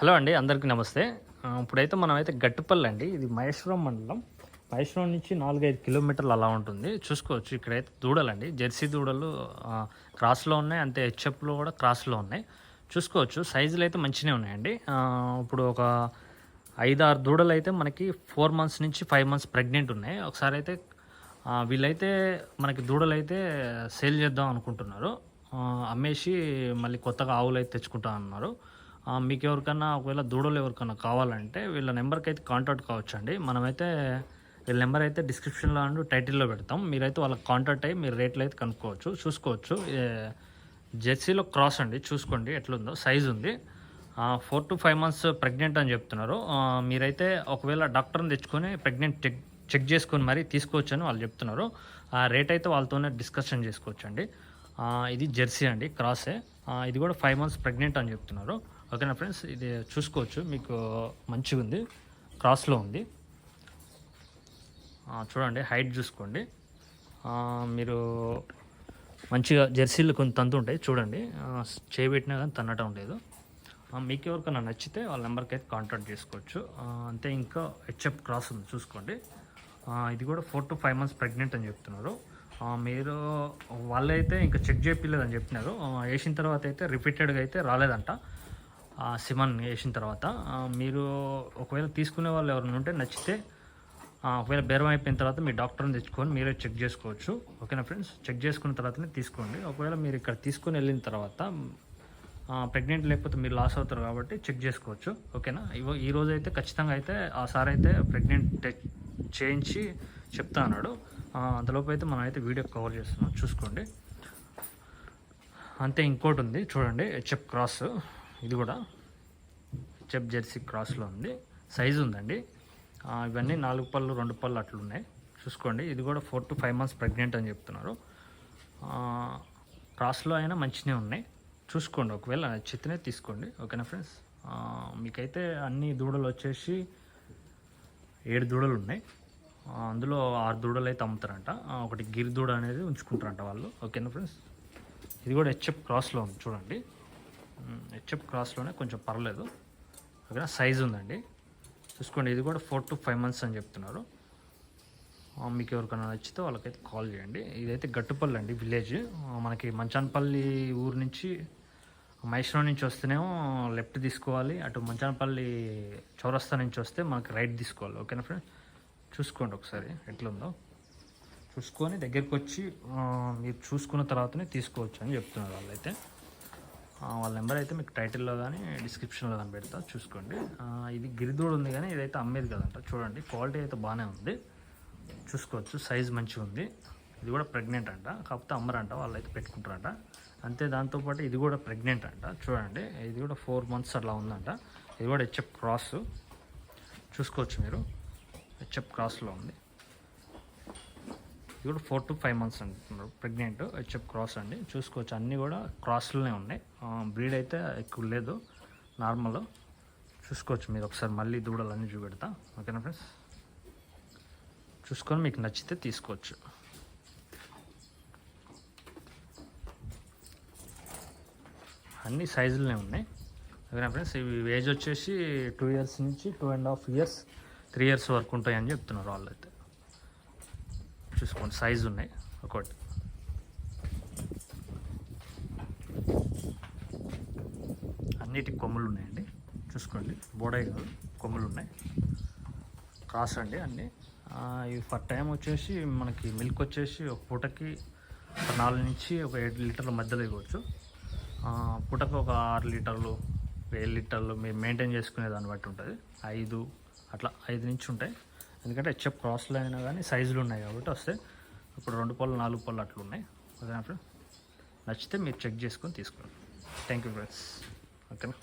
Hello అండి అందరికీ నమస్తే. ఇప్పుడైతే మనం అయితే గట్టుపల్లి అండి. ఇది మహేశ్వరం మండలం. మహేశ్వరం నుంచి నాలుగైదు కిలోమీటర్లు అలా ఉంటుంది. చూసుకోవచ్చు ఇక్కడైతే దూడలండి జెర్సీ దూడలు క్రాస్లో ఉన్నాయి. అంతే హెచ్ఎఫ్లో కూడా క్రాస్లో ఉన్నాయి. చూసుకోవచ్చు సైజులు అయితే మంచినే ఉన్నాయండి. ఇప్పుడు ఒక ఐదు ఆరు దూడలు అయితే మనకి ఫోర్ మంత్స్ నుంచి ఫైవ్ మంత్స్ ప్రెగ్నెంట్ ఉన్నాయి. ఒకసారి అయితే వీళ్ళైతే మనకి దూడలు అయితే సేల్ చేద్దాం అనుకుంటున్నారు. అమ్మేసి మళ్ళీ కొత్తగా ఆవులు అయితే తెచ్చుకుంటా అన్నారు మీకు ఎవరికన్నా ఒకవేళ దూడలు ఎవరికన్నా కావాలంటే వీళ్ళ నెంబర్కి అయితే కాంటాక్ట్ కావచ్చు అండి మనమైతే వీళ్ళ నెంబర్ అయితే డిస్క్రిప్షన్లో అండ్ టైటిల్లో పెడతాం. మీరైతే వాళ్ళకి కాంటాక్ట్ అయ్యి మీరు రేట్లు అయితే కనుక్కోవచ్చు చూసుకోవచ్చు. జెర్సీలో క్రాస్ అండి చూసుకోండి ఎట్లుందో సైజ్ ఉంది. Four to five months pregnant అని చెప్తున్నారు. మీరైతే ఒకవేళ డాక్టర్ని తెచ్చుకొని ప్రెగ్నెంట్ చెక్ చెక్ చేసుకొని మరీ తీసుకోవచ్చు అని వాళ్ళు చెప్తున్నారు. ఆ రేట్ అయితే వాళ్ళతోనే డిస్కషన్ చేసుకోవచ్చు అండి ఇది జెర్సీ అండి క్రాసే. ఇది కూడా ఫైవ్ మంత్స్ ప్రెగ్నెంట్ అని చెప్తున్నారు. ఓకేనా ఫ్రెండ్స్ ఇది చూసుకోవచ్చు. మీకు మంచిగా ఉంది క్రాస్లో ఉంది. చూడండి హైట్ చూసుకోండి. మీరు మంచిగా జెర్సీలు కొంత తంతు ఉంటాయి చూడండి చేపెట్టినా కానీ తన్నటం లేదు. మీకు ఎవరికైనా నచ్చితే వాళ్ళ నెంబర్కి అయితే కాంటాక్ట్ చేసుకోవచ్చు. అంతే ఇంకా హెచ్ఎఫ్ క్రాస్ ఉంది చూసుకోండి. ఇది కూడా four to five months pregnant అని చెప్తున్నారు. మీరు వాళ్ళైతే ఇంకా చెక్ చేయలేదని చెప్తున్నారు వేసిన తర్వాత అయితే రిపీటెడ్గా అయితే రాలేదంట. సిమన్ వేసిన తర్వాత మీరు ఒకవేళ తీసుకునే వాళ్ళు ఎవరైనా ఉంటే నచ్చితే ఒకవేళ బేరం అయిపోయిన తర్వాత మీ డాక్టర్ని తెచ్చుకొని మీరే చెక్ చేసుకోవచ్చు. ఓకేనా ఫ్రెండ్స్? చెక్ చేసుకున్న తర్వాతనే తీసుకోండి. ఒకవేళ మీరు ఇక్కడ తీసుకొని వెళ్ళిన తర్వాత ప్రెగ్నెంట్ లేకపోతే మీరు లాస్ అవుతారు కాబట్టి చెక్ చేసుకోవచ్చు. ఓకేనా? ఇవో ఈ రోజు అయితే ఖచ్చితంగా అయితే ఆ సార్ అయితే ప్రెగ్నెంట్ చేయించి చెప్తా అన్నాడు. అంతలోపు అయితే మనం అయితే వీడియో కవర్ చేస్తున్నాం. చూసుకోండి. అంతే ఇంకోటి ఉంది. చూడండి హెచ్ఎఫ్ క్రాస్. ఇది కూడా హెచ్ఎఫ్ జెర్సీ క్రాస్లో ఉంది. సైజు ఉందండి. ఇవన్నీ నాలుగు పళ్ళు రెండు పళ్ళు అట్లున్నాయి. చూసుకోండి. ఇది కూడా four to five months pregnant అని చెప్తున్నారు. క్రాస్లో అయినా మంచిగా ఉన్నాయి. చూసుకోండి. ఒకవేళ నచ్చితేనే తీసుకోండి. ఓకేనా ఫ్రెండ్స్? మీకైతే అన్ని దూడలు వచ్చేసి ఏడు దూడలు ఉన్నాయి. అందులో ఆరు దూడలు అయితే అమ్ముతారంట. ఒకటి గిరి దూడ అనేది ఉంచుకుంటారంట వాళ్ళు. ఓకేనా ఫ్రెండ్స్? ఇది కూడా హెచ్ఎఫ్ క్రాస్లో ఉంది. చూడండి. హెచ్ఎఫ్ క్రాస్లోనే కొంచెం పర్లేదు. ఓకేనా సైజ్ ఉందండి. చూసుకోండి ఇది కూడా ఫోర్ టు ఫైవ్ మంత్స్ అని చెప్తున్నారు. మీకు ఎవరికైనా నచ్చితే వాళ్ళకైతే కాల్ చేయండి. ఇదైతే గట్టుపల్లి అండి విలేజ్. మనకి మంచానపల్లి ఊరు నుంచి మహేశ్వరం నుంచి వస్తేనేమో లెఫ్ట్ తీసుకోవాలి. అటు మంచానపల్లి చౌరస్తా నుంచి వస్తే మనకి రైట్ తీసుకోవాలి. ఓకేనా ఫ్రెండ్ చూసుకోండి ఒకసారి ఎట్లుందో. చూసుకొని దగ్గరికి వచ్చి మీరు చూసుకున్న తర్వాతనే తీసుకోవచ్చు అని చెప్తున్నారు వాళ్ళైతే. అయితే వాళ్ళ నెంబర్ అయితే మీకు టైటిల్లో కానీ డిస్క్రిప్షన్లో కానీ పెడతా. చూసుకోండి. ఇది గిరిదోడు ఉంది కానీ ఇదైతే అమ్మేది కదంట. చూడండి క్వాలిటీ అయితే బాగానే ఉంది. చూసుకోవచ్చు సైజ్ మంచిగా ఉంది. ఇది కూడా ప్రెగ్నెంట్ అంట. కాకపోతే అమ్మరంట వాళ్ళు అయితే పెట్టుకుంటారంట. అంతే దాంతోపాటు ఇది కూడా ప్రెగ్నెంట్ అంట. చూడండి ఇది కూడా ఫోర్ మంత్స్ అట్లా ఉందంట. ఇది కూడా హెచ్ఎఫ్ క్రాస్. చూసుకోవచ్చు మీరు. హెచ్ఎఫ్ క్రాస్లో ఉంది. ఇది కూడా ఫోర్ టు ఫైవ్ మంత్స్ అంటున్నారు. ప్రెగ్నెంట్ హెచ్ఎఫ్ క్రాస్ అండి. చూసుకోవచ్చు. అన్నీ కూడా క్రాస్లోనే ఉన్నాయి. బ్రీడ్ అయితే ఎక్కువ లేదు. నార్మల్ చూసుకోవచ్చు మీరు ఒకసారి. మళ్ళీ దూడలు అన్నీ చూపెడతా. ఓకేనా ఫ్రెండ్స్ చూసుకొని మీకు నచ్చితే తీసుకోవచ్చు. అన్ని సైజులనే ఉన్నాయి. ఓకేనా ఫ్రెండ్స్ ఇవి ఏజ్ వచ్చేసి టూ ఇయర్స్ నుంచి two and half years three years వరకు ఉంటాయని చెప్తున్నారు వాళ్ళు అయితే చూసుకోండి. సైజు ఉన్నాయి. ఒకటి. అన్నిటికి కొమ్ములు ఉన్నాయండి. చూసుకోండి. బోడై కాదు. కొమ్ములు ఉన్నాయి. క్రాస్ అండి అన్నీ. ఇవి ఫర్ టైం వచ్చేసి మనకి మిల్క్ వచ్చేసి ఒక పూటకి ఒక నాలుగు నుంచి ఒక ఏడు లీటర్ల మధ్యలో ఇవ్వచ్చు. పూటకు ఒక ఆరు లీటర్లు ఏడు లీటర్లు మీరు మెయింటైన్ చేసుకునే దాన్ని బట్టి ఉంటుంది. ఐదు అట్లా ఐదు నుంచి ఉంటాయి. ఎందుకంటే హెచ్ఎఫ్ క్రాస్లో అయినా కానీ సైజులు ఉన్నాయి కాబట్టి వస్తాయి ఇప్పుడు రెండు పళ్ళు నాలుగు పళ్ళు అట్లా ఉన్నాయి. ఓకేనా నచ్చితే మీరు చెక్ చేసుకొని తీసుకోండి. థ్యాంక్ యూ ఫ్రెండ్స్ ఓకేనా